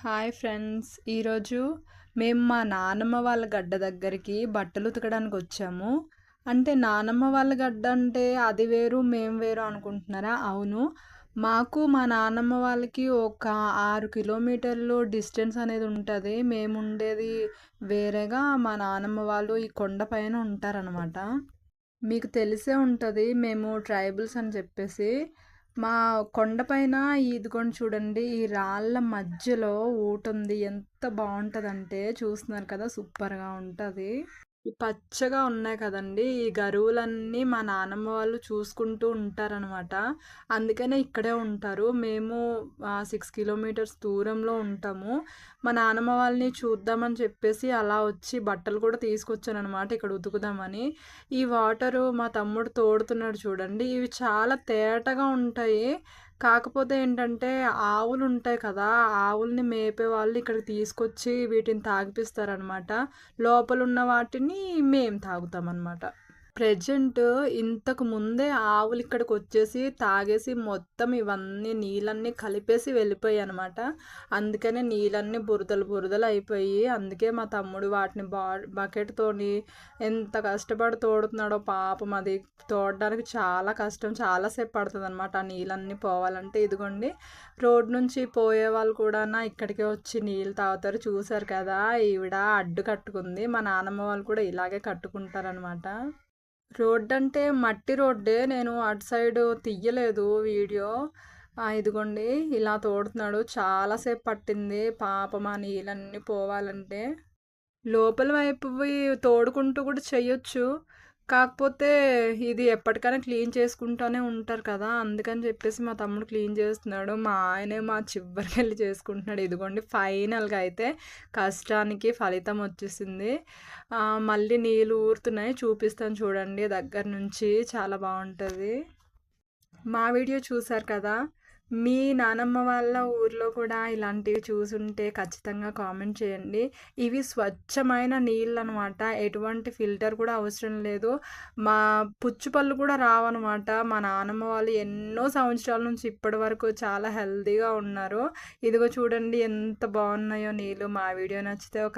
Hi friends. ఈరోజు మేము మా నానమ్మ వాళ్ళ గడ్డ దగ్గరికి బట్టలు ఉతకడానికి వచ్చాము. అంటే నానమ్మ వాళ్ళ గడ్డ అంటే అది వేరు మేము వేరు అనుకుంటున్నారా? అవును. మాకు మా నానమ్మ వాళ్ళకి ఒక ఆరు కిలోమీటర్లు డిస్టెన్స్ అనేది ఉంటుంది. మేము ఉండేది వేరేగా. మా నానమ్మ వాళ్ళు ఈ కొండ పైన ఉంటారనమాట మీకు తెలిసే ఉంటుంది మేము ట్రైబల్స్ అని చెప్పేసి. మా కొండపైన ఇదిగోండి చూడండి ఈ రాళ్ళ మధ్యలో ఊటుంది. ఎంత బాగుంటుందంటే చూస్తున్నారు కదా సూపర్గా ఉంటుంది. పచ్చగా ఉన్నాయి కదండి. ఈ గరువులన్నీ మా నానమ్మ వాళ్ళు చూసుకుంటూ ఉంటారనమాట. అందుకనే ఇక్కడే ఉంటారు. మేము సిక్స్ కిలోమీటర్స్ దూరంలో ఉంటాము. మా నానమ్మ వాళ్ళని చూద్దామని చెప్పేసి అలా వచ్చి బట్టలు కూడా తీసుకొచ్చాను అనమాట ఇక్కడ ఉతుకుదామని. ఈ వాటరు మా తమ్ముడు తోడుతున్నాడు చూడండి. ఇవి చాలా తేటగా ఉంటాయి. కాకపోతే ఏంటంటే ఆవులు ఉంటాయి కదా ఆవుల్ని మేపే వాళ్ళు ఇక్కడికి తీసుకొచ్చి వీటిని తాగిపిస్తారనమాట. లోపల ఉన్న వాటిని మేము తాగుతాం అనమాట ప్రజెంట్ ఇంతకు ముందే ఆవులు ఇక్కడికి వచ్చేసి తాగేసి మొత్తం ఇవన్నీ నీళ్ళన్నీ కలిపేసి వెళ్ళిపోయాయి అనమాట అందుకనే నీళ్ళన్నీ బురదలు బురదలు అయిపోయి అందుకే మా తమ్ముడు వాటిని బా బకెట్తోని ఎంత కష్టపడి తోడుతున్నాడో పాపం అది తోడడానికి చాలా కష్టం. చాలాసేపు పడుతుంది అనమాట ఆ నీళ్ళన్నీ పోవాలంటే. ఇదిగోండి రోడ్ నుంచి పోయే వాళ్ళు కూడా ఇక్కడికే వచ్చి నీళ్ళు తాగుతారు. చూసారు కదా ఈవిడ అడ్డు కట్టుకుంది. మా నాన్నమ్మ వాళ్ళు కూడా ఇలాగే కట్టుకుంటారనమాట రోడ్ అంటే మట్టి రోడ్డే నేను అటు సైడ్ తీయలేదు వీడియో. ఇదిగోండి ఇలా తోడుతున్నాడు. చాలాసేపు పట్టింది. పాపం ఆ నీళ్ళన్నీ పోవాలంటే. లోపల వైపు తోడుకుంటూ కూడా చెయ్యొచ్చు. కాకపోతే ఇది ఎప్పటికైనా క్లీన్ చేసుకుంటూనే ఉంటారు కదా అందుకని చెప్పేసి మా తమ్ముడు క్లీన్ చేస్తున్నాడు. మా ఆయనే మా చివరికి వెళ్ళి చేసుకుంటున్నాడు. ఇదిగోండి ఫైనల్గా అయితే కష్టానికి ఫలితం వచ్చేసింది. మళ్ళీ నీళ్ళు ఊరుతున్నాయి. చూపిస్తాను చూడండి దగ్గర నుంచి చాలా బాగుంటుంది. మా వీడియో చూసారు కదా మీ నానమ్మ వాళ్ళ ఊర్లో కూడా ఇలాంటివి చూసుంటే ఖచ్చితంగా కామెంట్ చేయండి. ఇవి స్వచ్ఛమైన నీళ్ళు అనమాట ఎటువంటి ఫిల్టర్ కూడా అవసరం లేదు. మా పుచ్చుపళ్ళు కూడా రావన్నమాట మా నానమ్మ వాళ్ళు ఎన్నో సంవత్సరాల నుంచి ఇప్పటి వరకు చాలా హెల్తీగా ఉన్నారు. ఇదిగో చూడండి ఎంత బాగున్నాయో నీళ్ళు. మా వీడియో నచ్చితే ఒక